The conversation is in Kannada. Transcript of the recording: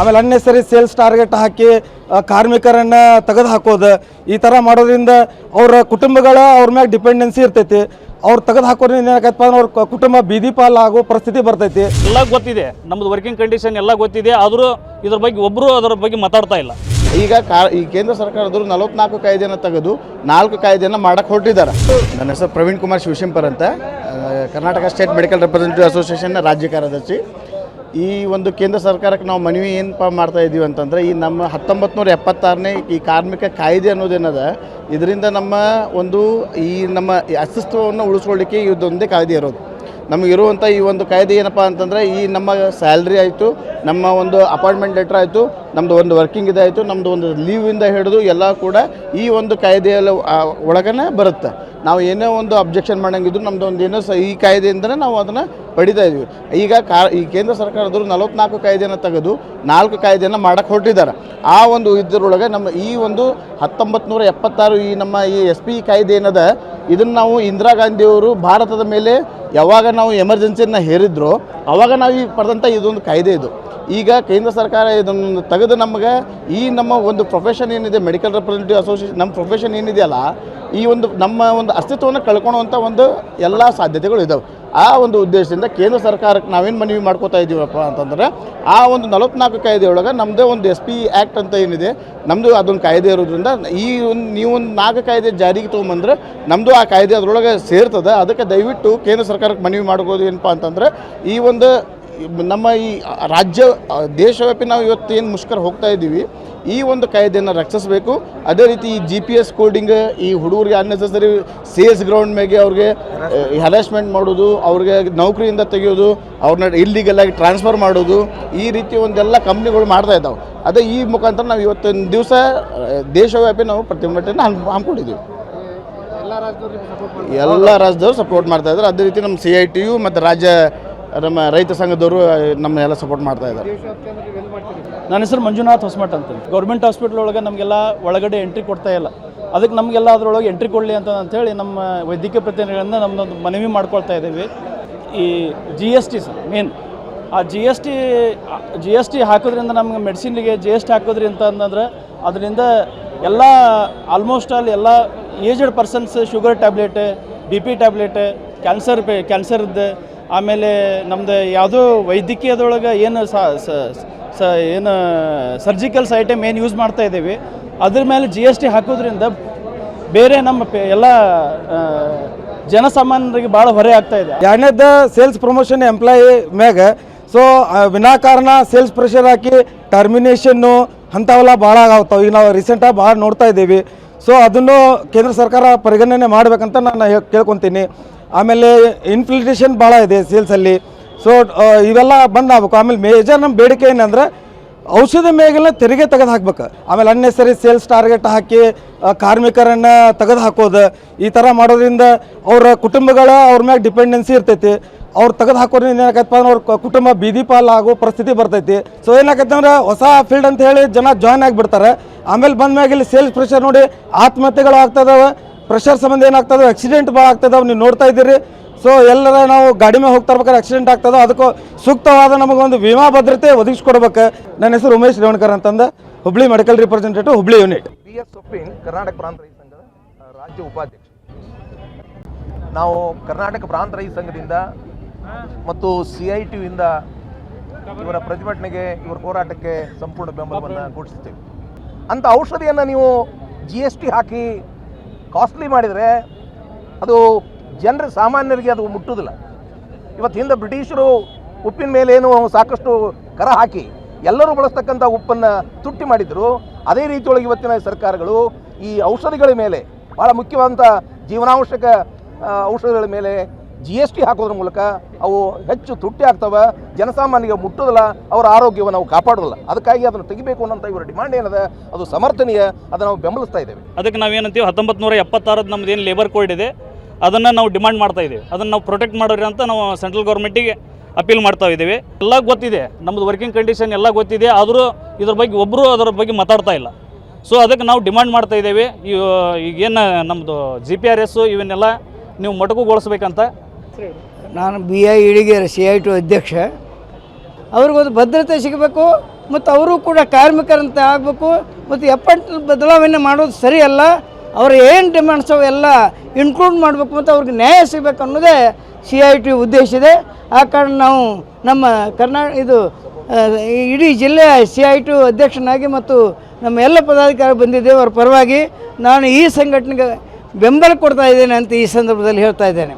ಆಮೇಲೆ ಅನ್ನೆಸರಿ ಸೇಲ್ಸ್ ಟಾರ್ಗೆಟ್ ಹಾಕಿ ಕಾರ್ಮಿಕರನ್ನು ತೆಗೆದು ಹಾಕೋದು ಈ ಥರ ಮಾಡೋದ್ರಿಂದ ಅವರ ಕುಟುಂಬಗಳ ಅವ್ರ ಮ್ಯಾಗ ಡಿಪೆಂಡೆನ್ಸಿ ಇರ್ತೈತಿ. ಅವ್ರು ತೆಗೆದು ಹಾಕೋದ್ರಿಂದ ಏನಾಗತ್ತಪ್ಪ ಅಂದ್ರೆ ಅವ್ರ ಕುಟುಂಬ ಬೀದಿ ಪಾಲ್ ಆಗೋ ಪರಿಸ್ಥಿತಿ ಬರ್ತೈತಿ. ಎಲ್ಲ ಗೊತ್ತಿದೆ. ನಮ್ಮದು ವರ್ಕಿಂಗ್ ಕಂಡೀಷನ್ ಎಲ್ಲ ಗೊತ್ತಿದೆ. ಆದರೂ ಇದ್ರ ಬಗ್ಗೆ ಒಬ್ಬರು ಅದರ ಬಗ್ಗೆ ಮಾತಾಡ್ತಾ ಇಲ್ಲ. ಈಗ ಕಾ ಈ ಕೇಂದ್ರ ಸರ್ಕಾರದವರು ನಲವತ್ನಾಲ್ಕು ಕಾಯ್ದೆಯನ್ನು ತೆಗೆದು ನಾಲ್ಕು ಕಾಯ್ದೆಯನ್ನು ಮಾಡಕ್ಕೆ ಹೊರಟಿದ್ದಾರೆ. ನನ್ನ ಹೆಸರು ಪ್ರವೀಣ್ ಕುಮಾರ್ ಶಿವಶಂಪರ್ ಅಂತ. ಕರ್ನಾಟಕ ಸ್ಟೇಟ್ ಮೆಡಿಕಲ್ ರೆಪ್ರೆಸೆಂಟೇಟಿವ್ ಅಸೋಸಿಯೇಷನ್ನ ರಾಜ್ಯ ಕಾರ್ಯದರ್ಶಿ. ಈ ಒಂದು ಕೇಂದ್ರ ಸರ್ಕಾರಕ್ಕೆ ನಾವು ಮನವಿ ಏನಪ್ಪ ಮಾಡ್ತಾ ಇದ್ದೀವಿ ಅಂತಂದರೆ, ಈ ನಮ್ಮ ಹತ್ತೊಂಬತ್ತು ನೂರ ಎಪ್ಪತ್ತಾರನೇ ಈ ಕಾರ್ಮಿಕ ಕಾಯ್ದೆ ಅನ್ನೋದೇನದ, ಇದರಿಂದ ನಮ್ಮ ಒಂದು ಈ ನಮ್ಮ ಅಸ್ತಿತ್ವವನ್ನು ಉಳಿಸ್ಕೊಳ್ಳಿಕ್ಕೆ ಇದೊಂದೇ ಕಾಯ್ದೆ ಇರೋದು. ನಮಗಿರುವಂಥ ಈ ಒಂದು ಕಾಯ್ದೆ ಏನಪ್ಪ ಅಂತಂದರೆ, ಈ ನಮ್ಮ ಸ್ಯಾಲ್ರಿ ಆಯಿತು, ನಮ್ಮ ಒಂದು ಅಪಾಯಿಂಟ್ಮೆಂಟ್ ಲೆಟ್ರ್ ಆಯಿತು ನಮ್ಮದು ಒಂದು ವರ್ಕಿಂಗ್ ಇದಾಯಿತು ನಮ್ಮದು ಒಂದು ಲೀವಿಂದ ಹಿಡಿದು ಎಲ್ಲ ಕೂಡ ಈ ಒಂದು ಕಾಯ್ದೆಯಲ್ಲಿ ಒಳಗನೆ ಬರುತ್ತೆ. ನಾವು ಏನೇ ಒಂದು ಅಬ್ಜೆಕ್ಷನ್ ಮಾಡಂಗಿದ್ರು ನಮ್ಮದು ಒಂದು ಏನೋ ಸ ಈ ಕಾಯ್ದೆಯಿಂದನೇ ನಾವು ಅದನ್ನು ಪಡಿತಾ ಇದ್ವಿ. ಈಗ ಕಾ, ಈ ಕೇಂದ್ರ ಸರ್ಕಾರದವರು ನಲವತ್ನಾಲ್ಕು ಕಾಯ್ದೆಯನ್ನು ತೆಗೆದು ನಾಲ್ಕು ಕಾಯ್ದೆಯನ್ನು ಮಾಡಕ್ಕೆ ಹೊರಟಿದ್ದಾರೆ. ಆ ಒಂದು ಇದರೊಳಗೆ ನಮ್ಮ ಈ ಒಂದು ಹತ್ತೊಂಬತ್ತು ನೂರ ಎಪ್ಪತ್ತಾರು ಈ ನಮ್ಮ ಈ ಎಸ್ ಪಿ ಕಾಯ್ದೆ ಏನದ, ಇದನ್ನು ನಾವು ಇಂದಿರಾ ಗಾಂಧಿಯವರು ಭಾರತದ ಮೇಲೆ ಯಾವಾಗ ನಾವು ಎಮರ್ಜೆನ್ಸಿಯನ್ನು ಹೇರಿದ್ರು, ಅವಾಗ ನಾವು ಈಗ ಪಡೆದಂಥ ಇದೊಂದು ಕಾಯ್ದೆ ಇದು. ಈಗ ಕೇಂದ್ರ ಸರ್ಕಾರ ಇದನ್ನು ತೆಗೆದು ನಮಗೆ ಈ ನಮ್ಮ ಒಂದು ಪ್ರೊಫೆಷನ್ ಏನಿದೆ ಮೆಡಿಕಲ್ ರೆಪ್ರೆಸೆಂಟೇಟಿವ್ ಅಸೋಸಿಯೇಷನ್ ನಮ್ಮ ಪ್ರೊಫೆಷನ್ ಏನಿದೆಯಲ್ಲ, ಈ ಒಂದು ನಮ್ಮ ಒಂದು ಅಸ್ತಿತ್ವವನ್ನು ಕಳ್ಕೊಳ್ಳುವಂಥ ಒಂದು ಎಲ್ಲ ಸಾಧ್ಯತೆಗಳು ಇದ್ದಾವೆ ಆ ಒಂದು ಉದ್ದೇಶದಿಂದ ಕೇಂದ್ರ ಸರ್ಕಾರಕ್ಕೆ ನಾವೇನು ಮನವಿ ಮಾಡ್ಕೋತಾ ಇದ್ದೀವಪ್ಪ ಅಂತಂದ್ರೆ ಆ ಒಂದು ನಲವತ್ನಾಲ್ಕು ಕಾಯ್ದೆಯೊಳಗೆ ನಮ್ಮದೇ ಒಂದು ಎಸ್ ಪಿ ಆ್ಯಕ್ಟ್ ಅಂತ ಏನಿದೆ ನಮ್ಮದು ಅದೊಂದು ಕಾಯ್ದೆ ಇರೋದ್ರಿಂದ ಈ ಒಂದು, ನೀವು ಒಂದು ನಾಲ್ಕು ಕಾಯ್ದೆ ಜಾರಿಗೆ ತೊಗೊಂಬಂದ್ರೆ ನಮ್ಮದು ಆ ಕಾಯ್ದೆ ಅದರೊಳಗೆ ಸೇರ್ತದೆ. ಅದಕ್ಕೆ ದಯವಿಟ್ಟು ಕೇಂದ್ರ ಸರ್ಕಾರಕ್ಕೆ ಮನವಿ ಮಾಡ್ಬೋದು ಏನಪ್ಪ ಅಂತಂದ್ರೆ ಈ ಒಂದು ನಮ್ಮ ಈ ರಾಜ್ಯ ದೇಶವ್ಯಾಪಿ ನಾವು ಇವತ್ತು ಏನು ಮುಷ್ಕರ ಹೋಗ್ತಾ ಇದ್ದೀವಿ ಈ ಒಂದು ಕಾಯ್ದೆಯನ್ನು ರಕ್ಷಿಸಬೇಕು. ಅದೇ ರೀತಿ ಈ ಜಿ ಪಿ ಎಸ್ ಕೋಡಿಂಗ್ ಈ ಹುಡುಗರಿಗೆ ಅನ್ನೆಸೆಸರಿ ಸೇಲ್ಸ್ ಗ್ರೌಂಡ್ ಮೇಲೆ ಅವ್ರಿಗೆ ಹರಾಸ್ಮೆಂಟ್ ಮಾಡೋದು ಅವ್ರಿಗೆ ನೌಕರಿಯಿಂದ ತೆಗೆಯೋದು ಅವ್ರನ್ನ ಇಲ್ಲಿಗೆಲ್ಲ ಟ್ರಾನ್ಸ್ಫರ್ ಮಾಡೋದು ಈ ರೀತಿ ಒಂದೆಲ್ಲ ಕಂಪ್ನಿಗಳು ಮಾಡ್ತಾ ಇದ್ದಾವೆ. ಅದೇ ಈ ಮುಖಾಂತರ ನಾವು ಇವತ್ತಿನ ದಿವಸ ದೇಶವ್ಯಾಪಿ ನಾವು ಪ್ರತಿಭಟನೆ ಹಮ್ ಹಮ್ಮಿಕೊಂಡಿದ್ದೀವಿ. ಎಲ್ಲ ರಾಜ್ಯದವರು ಸಪೋರ್ಟ್ ಮಾಡ್ತಾ ಇದ್ದಾರೆ. ಅದೇ ರೀತಿ ನಮ್ಮ ಸಿ ಐ ಟಿ ಯು ಮತ್ತು ರಾಜ್ಯ ನಮ್ಮ ರೈತ ಸಂಘದವರು ನಮ್ಮನ್ನೆಲ್ಲ ಸಪೋರ್ಟ್ ಮಾಡ್ತಾ ಇದ್ದಾರೆ. ನನ್ನ ಹೆಸರು ಮಂಜುನಾಥ್ ಹೊಸಮಠ ಅಂತ ಗೌರ್ಮೆಂಟ್ ಹಾಸ್ಪಿಟ್ಲ್ ಒಳಗೆ ನಮಗೆಲ್ಲ ಒಳಗಡೆ ಎಂಟ್ರಿ ಕೊಡ್ತಾ ಇಲ್ಲ. ಅದಕ್ಕೆ ನಮಗೆಲ್ಲ ಅದರೊಳಗೆ ಎಂಟ್ರಿ ಕೊಡಲಿ ಅಂತ ಅಂತೇಳಿ ನಮ್ಮ ವೈದ್ಯಕೀಯ ಪ್ರತಿನಿಧಿಗಳಿಂದ ನಮ್ಮದೊಂದು ಮನವಿ ಮಾಡ್ಕೊಳ್ತಾ ಇದ್ದೀವಿ. ಈ G S T sir main ಆ G S T G S T ಹಾಕೋದ್ರಿಂದ ನಮ್ಗೆ ಮೆಡಿಸಿನ್ಗೆ ಜಿ ಎಸ್ ಟಿ ಹಾಕೋದ್ರಿ ಅಂತ ಅಂತಂದ್ರೆ ಅದರಿಂದ ಎಲ್ಲ ಆಲ್ಮೋಸ್ಟ್ ಆಲ್ ಎಲ್ಲ aged persons sugar tablet B P tablet cancer pay ಕ್ಯಾನ್ಸರ್ದು ಆಮೇಲೆ ನಮ್ದು ಯಾವುದೋ ವೈದ್ಯಕೀಯದೊಳಗೆ ಏನು ಸ ಏನು ಸರ್ಜಿಕಲ್ಸ್ ಐಟಮ್ ಏನು ಯೂಸ್ ಮಾಡ್ತಾ ಇದ್ದೀವಿ. ಅದ್ರ ಮೇಲೆ ಜಿ ಎಸ್ ಟಿ ಹಾಕೋದ್ರಿಂದ ಬೇರೆ ನಮ್ಮ ಎಲ್ಲ ಜನಸಾಮಾನ್ಯರಿಗೆ ಭಾಳ ಹೊರೆ ಆಗ್ತಾ ಇದೆ. ಎರಡನೇದ ಸೇಲ್ಸ್ ಪ್ರಮೋಷನ್ ಎಂಪ್ಲಾಯಿ ಮ್ಯಾಗ ಸೊ ವಿನಾಕಾರಣ ಸೇಲ್ಸ್ ಪ್ರೆಷರ್ ಹಾಕಿ ಟರ್ಮಿನೇಷನ್ನು ಅಂಥವೆಲ್ಲ ಭಾಳ ಆಗ್ತಾವೆ. ಈಗ ನಾವು ರೀಸೆಂಟಾಗಿ ಭಾಳ ನೋಡ್ತಾ ಇದ್ದೀವಿ. ಸೊ ಅದನ್ನು ಕೇಂದ್ರ ಸರ್ಕಾರ ಪರಿಗಣನೆ ಮಾಡಬೇಕಂತ ನಾನು ಕೇಳ್ಕೊತೀನಿ. ಆಮೇಲೆ ಇನ್ಫ್ಲೇಷನ್ ಭಾಳ ಇದೆ ಸೇಲ್ಸಲ್ಲಿ ಸೊ ಇವೆಲ್ಲ ಬಂದ್ ಆಗ್ಬೇಕು. ಆಮೇಲೆ ಮೇಜರ್ ನಮ್ಮ ಬೇಡಿಕೆ ಏನಂದ್ರೆ ಔಷಧ ಮೇಗೆಲ್ಲ ತೆರಿಗೆ ತೆಗೆದು ಹಾಕ್ಬೇಕು. ಆಮೇಲೆ ಅನ್ನೆಸರಿ ಸೇಲ್ಸ್ ಟಾರ್ಗೆಟ್ ಹಾಕಿ ಕಾರ್ಮಿಕರನ್ನು ತೆಗೆದು ಹಾಕೋದು, ಈ ಥರ ಮಾಡೋದ್ರಿಂದ ಅವರ ಕುಟುಂಬಗಳ ಅವ್ರ ಮ್ಯಾಗ ಡಿಪೆಂಡೆನ್ಸಿ ಇರ್ತೈತಿ. ಅವ್ರು ತೆಗೆದು ಹಾಕೋದ್ರಿಂದ ಏನಾಗತ್ತಪ್ಪ ಅಂದ್ರೆ ಅವ್ರ ಕುಟುಂಬ ಬೀದಿ ಪಾಲ್ ಆಗೋ ಪರಿಸ್ಥಿತಿ ಬರ್ತೈತಿ. ಸೊ ಏನಾಗತ್ತೆ ಅಂದ್ರೆ ಹೊಸ ಫೀಲ್ಡ್ ಅಂತ ಹೇಳಿ ಜನ ಜಾಯ್ನ್ ಆಗಿಬಿಡ್ತಾರೆ. ಆಮೇಲೆ ಬಂದ ಮ್ಯಾಗ ಇಲ್ಲಿ ಸೇಲ್ಸ್ ಪ್ರೆಷರ್ ನೋಡಿ ಆತ್ಮಹತ್ಯೆಗಳು ಆಗ್ತದವ ಪ್ರೆಷರ್ ಸಂಬಂಧ ಏನಾಗ್ತದೆ ಆಕ್ಸಿಡೆಂಟ್ ಭಾಳ ಆಗ್ತದೆ ನೀವು ನೋಡ್ತಾ ಇದ್ದೀರಿ. ಸೊ ಎಲ್ಲರ ನಾವು ಗಾಡಿ ಮೇಲೆ ಹೋಗ್ತಾ ಇರ್ಬೇಕಾದ್ರೆ ಆಕ್ಸಿಡೆಂಟ್ ಆಗ್ತದೋ ಅದಕ್ಕೂ ಸೂಕ್ತವಾದ ನಮಗೊಂದು ವಿಮಾ ಭದ್ರತೆ ಒದಗಿಸ್ಕೊಡ್ಬೇಕು. ನನ್ನ ಹೆಸರು ಉಮೇಶ್ ರೇವಣ್ಕರ್ ಅಂತಂದ Hubli medical representative Hubli unit B S ಸೊಪ್ಪಿನ್ Karnataka ಪ್ರಾಂತ ರೈತ ಸಂಘದ ರಾಜ್ಯ ಉಪಾಧ್ಯಕ್ಷ. ನಾವು ಕರ್ನಾಟಕ ಪ್ರಾಂತ ರೈತ ಸಂಘದಿಂದ ಮತ್ತು ಸಿ ಐ ಟಿಯಿಂದ ಇವರ ಪ್ರತಿಭಟನೆಗೆ ಇವರ ಹೋರಾಟಕ್ಕೆ ಸಂಪೂರ್ಣ ಬೆಂಬಲವನ್ನು ಘೋಷಿಸ್ತೇವೆ ಅಂಥ ಔಷಧಿಯನ್ನು ನೀವು ಜಿ ಎಸ್ ಟಿ ಹಾಕಿ ಕಾಸ್ಟ್ಲಿ ಮಾಡಿದರೆ ಅದು ಜನರ ಸಾಮಾನ್ಯರಿಗೆ ಅದು ಮುಟ್ಟುವುದಿಲ್ಲ ಇವತ್ತು ಹಿಂದೆ ಬ್ರಿಟಿಷರು ಉಪ್ಪಿನ ಮೇಲೆ ಏನು ಸಾಕಷ್ಟು ಕರ ಹಾಕಿ ಎಲ್ಲರೂ ಬಳಸ್ತಕ್ಕಂಥ ಉಪ್ಪನ್ನು ತುಟ್ಟಿ ಮಾಡಿದ್ರು. ಅದೇ ರೀತಿಯೊಳಗೆ ಇವತ್ತಿನ ಸರ್ಕಾರಗಳು ಈ ಔಷಧಿಗಳ ಮೇಲೆ ಭಾಳ ಮುಖ್ಯವಾದಂಥ ಜೀವನಾವಶ್ಯಕ ಔಷಧಿಗಳ ಮೇಲೆ ಜಿ ಎಸ್ ಟಿ ಹಾಕೋದ್ರ ಮೂಲಕ ಅವು ಹೆಚ್ಚು ತುಟ್ಟಿ ಆಗ್ತವೆ, ಜನಸಾಮಾನ್ಯರಿಗೆ ಮುಟ್ಟೋದಿಲ್ಲ, ಅವರ ಆರೋಗ್ಯವನ್ನು ನಾವು ಕಾಪಾಡೋದಿಲ್ಲ. ಅದಕ್ಕಾಗಿ ಅದನ್ನು ತೆಗಿಬೇಕು ಅನ್ನೋಂಥ ಇವರ ಡಿಮಾಂಡ್ ಏನದ? ಅದು ಸಮರ್ಥನೀಯ, ಅದನ್ನು ನಾವು ಬೆಂಬಲಿಸ್ತಾ ಇದ್ದೇವೆ. ಅದಕ್ಕೆ ನಾವೇನಂತೀವಿ? ಹತ್ತೊಂಬತ್ತು ನೂರ ಎಪ್ಪತ್ತಾರದ್ದು ನಮ್ದು ಏನು ಲೇಬರ್ ಕೋಡ್ ಇದೆ, ಅದನ್ನು ನಾವು ಡಿಮಾಂಡ್ ಮಾಡ್ತಾ ಇದ್ದೀವಿ. ಅದನ್ನು ನಾವು ಪ್ರೊಟೆಕ್ಟ್ ಮಾಡೋರಿ ಅಂತ ನಾವು ಸೆಂಟ್ರಲ್ ಗೌರ್ಮೆಂಟಿಗೆ ಅಪೀಲ್ ಮಾಡ್ತಾ ಇದ್ದೀವಿ. ಎಲ್ಲ ಗೊತ್ತಿದೆ. ನಮ್ಮದು ವರ್ಕಿಂಗ್ ಕಂಡೀಷನ್ ಎಲ್ಲ ಗೊತ್ತಿದೆ. ಆದರೂ ಇದ್ರ ಬಗ್ಗೆ ಒಬ್ಬರು ಅದರ ಬಗ್ಗೆ ಮಾತಾಡ್ತಾ ಇಲ್ಲ. ಸೊ ಅದಕ್ಕೆ ನಾವು ಡಿಮಾಂಡ್ ಮಾಡ್ತಾ ಇದ್ದೇವೆ. ಈಗೇನು ನಮ್ಮದು ಜಿ ಪಿ ಆರ್ ಎಸ್ಸು ಇವನ್ನೆಲ್ಲ ನೀವು ಮೊಟಕುಗೊಳಿಸ್ಬೇಕಂತ ನಾನು B I Iligera C I T U ಅಧ್ಯಕ್ಷ. ಅವ್ರಿಗೊಂದು ಭದ್ರತೆ ಸಿಗಬೇಕು ಮತ್ತು ಅವರು ಕೂಡ ಕಾರ್ಮಿಕರಂತೆ ಆಗಬೇಕು ಮತ್ತು ಎಪ್ಪಂಟ್ ಬದಲಾವಣೆ ಮಾಡೋದು ಸರಿಯಲ್ಲ. ಅವ್ರ ಏನು ಡಿಮ್ಯಾಂಡ್ಸ್ ಎಲ್ಲ ಇನ್ಕ್ಲೂಡ್ ಮಾಡಬೇಕು ಮತ್ತು ಅವ್ರಿಗೆ ನ್ಯಾಯ ಸಿಗಬೇಕು ಅನ್ನೋದೇ ಸಿ ಐ ಟಿ ಉದ್ದೇಶ ಇದೆ. ಆ ಕಾರಣ ನಾವು ನಮ್ಮ ಕರ್ನಾಟಕ ಇದು ಇಡೀ ಜಿಲ್ಲೆಯ ಸಿ ಐ ಟು ಅಧ್ಯಕ್ಷನಾಗಿ ಮತ್ತು ನಮ್ಮ ಎಲ್ಲ ಪದಾಧಿಕಾರಿ ಬಂದಿದ್ದೇವೆ. ಅವ್ರ ಪರವಾಗಿ ನಾನು ಈ ಸಂಘಟನೆಗೆ ಬೆಂಬಲ ಕೊಡ್ತಾ ಇದ್ದೇನೆ ಅಂತ ಈ ಸಂದರ್ಭದಲ್ಲಿ ಹೇಳ್ತಾ ಇದ್ದೇನೆ.